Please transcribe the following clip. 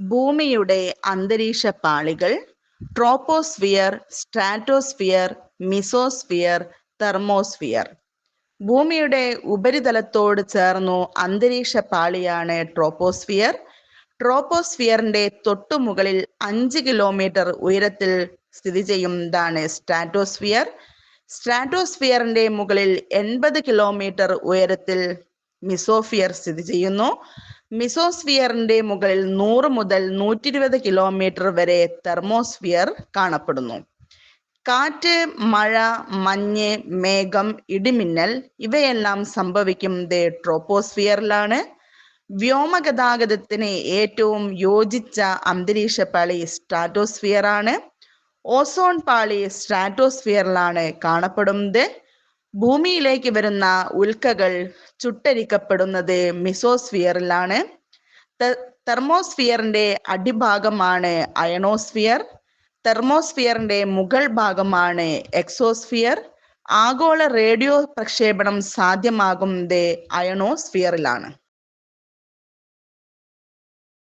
ഭൂമിയുടെ അന്തരീക്ഷ പാളികൾ ട്രോപ്പോസ്ഫിയർ സ്ട്രാറ്റോസ്ഫിയർ മിസോസ്ഫിയർ തെർമോസ്ഫിയർ. ഭൂമിയുടെ ഉപരിതലത്തോട് ചേർന്നു അന്തരീക്ഷ പാളിയാണ് ട്രോപ്പോസ്ഫിയർ ട്രോപ്പോസ്ഫിയറിന്റെ തൊട്ടുമുകളിൽ അഞ്ച് കിലോമീറ്റർ ഉയരത്തിൽ സ്ഥിതി ചെയ്യുന്നതാണ് സ്ട്രാറ്റോസ്ഫിയർ. സ്ട്രാറ്റോസ്ഫിയറിന്റെ മുകളിൽ എൺപത് കിലോമീറ്റർ ഉയരത്തിൽ മിസോഫിയർ സ്ഥിതി ചെയ്യുന്നു. മിസോസ്ഫിയറിന്റെ മുകളിൽ നൂറ് മുതൽ നൂറ്റി ഇരുപത് കിലോമീറ്റർ വരെ തെർമോസ്ഫിയർ കാണപ്പെടുന്നു. കാറ്റ് മഴ മഞ്ഞ് മേഘം ഇടിമിന്നൽ ഇവയെല്ലാം സംഭവിക്കുന്നത് ട്രോപ്പോസ്ഫിയറിലാണ്. വ്യോമഗതാഗതത്തിന് ഏറ്റവും യോജിച്ച അന്തരീക്ഷ പാളി സ്ട്രാറ്റോസ്ഫിയർ ആണ് ഓസോൺ പാളി സ്ട്രാറ്റോസ്ഫിയറിലാണ് കാണപ്പെടുന്നത് ഭൂമിയിലേക്ക് വരുന്ന ഉൽക്കകൾ ചുട്ടരിക്കപ്പെടുന്നത് മിസോസ്ഫിയറിലാണ്. തെർമോസ്ഫിയറിന്റെ അടിഭാഗമാണ് അയണോസ്ഫിയർ. തെർമോസ്ഫിയറിന്റെ മുകൾ ഭാഗമാണ് എക്സോസ്ഫിയർ. ആഗോള റേഡിയോ പ്രക്ഷേപണം സാധ്യമാകുന്നത് അയണോസ്ഫിയറിലാണ്.